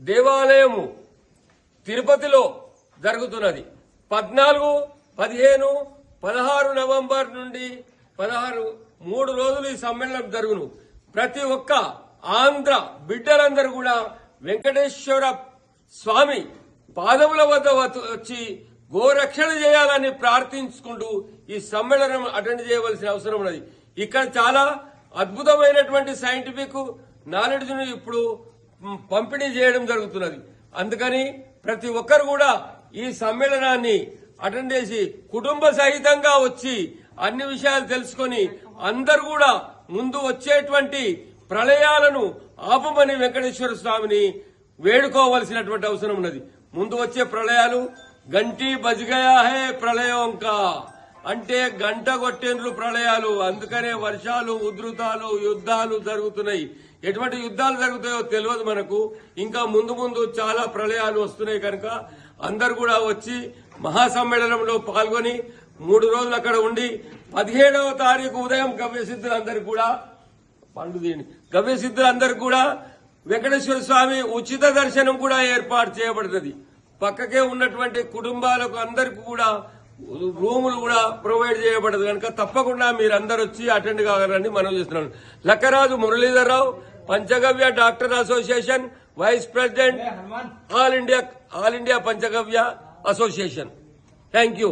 దేవాలయము తిరుపతిలో జరుగుతున్నది. పద్నాలుగు పదిహేను పదహారు నవంబర్ నుండి పదహారు మూడు రోజులు ఈ సమ్మేళనం జరుగును. ప్రతి ఒక్క ఆంధ్ర బిడ్డలందరూ కూడా వెంకటేశ్వర స్వామి పాదముల వద్ద వచ్చి గోరక్షణ చేయాలని ప్రార్థించుకుంటూ ఈ సమ్మేళనం అటెండ్ చేయవలసిన అవసరం ఉన్నది. ఇక్కడ చాలా అద్భుతమైనటువంటి సైంటిఫిక్ నాలెడ్జ్ను ఇప్పుడు పంపిణీ చేయడం జరుగుతున్నది. అందుకని ప్రతి ఒక్కరు కూడా ఈ సమ్మేళనాన్ని అటెండ్ చేసి కుటుంబ సహితంగా వచ్చి అన్ని విషయాలు తెలుసుకొని అందరు కూడా ముందు వచ్చేటువంటి ప్రళయాలను ఆపమని వెంకటేశ్వర స్వామిని వేడుకోవలసినటువంటి అవసరం ఉన్నది. ముందు వచ్చే ప్రళయాలు గంటి బజిగయా హే ప్రళయం కా అంటే గంట కొట్టేండ్లు ప్రళయాలు. అందుకనే వర్షాలు ఉధృతాలు యుద్ధాలు జరుగుతున్నాయి. ఎటువంటి యుద్ధాలు జరుగుతాయో తెలియదు మనకు. ఇంకా ముందు ముందు చాలా ప్రళయాలు వస్తున్నాయి కనుక అందరు కూడా వచ్చి మహాసమ్మేళనంలో పాల్గొని మూడు రోజులు అక్కడ ఉండి పదిహేడవ తారీఖు ఉదయం గవ్యసిద్ధులందరూ కూడా పండు దీని గవ్యసిద్ధులందరూ కూడా వెంకటేశ్వర స్వామి ఉచిత దర్శనం కూడా ఏర్పాటు చేయబడుతుంది. పక్కకే ఉన్నటువంటి కుటుంబాలకు అందరికీ కూడా రూములు కూడా ప్రొవైడ్ చేయబడదు కనుక తప్పకుండా మీరు అందరు వచ్చి అటెండ్ కావాలని మనం చేస్తున్నాను. Lakkaraju Muralidhara Rao Panchagavya doctor association vice president all India all India Panchagavya association. Thank you.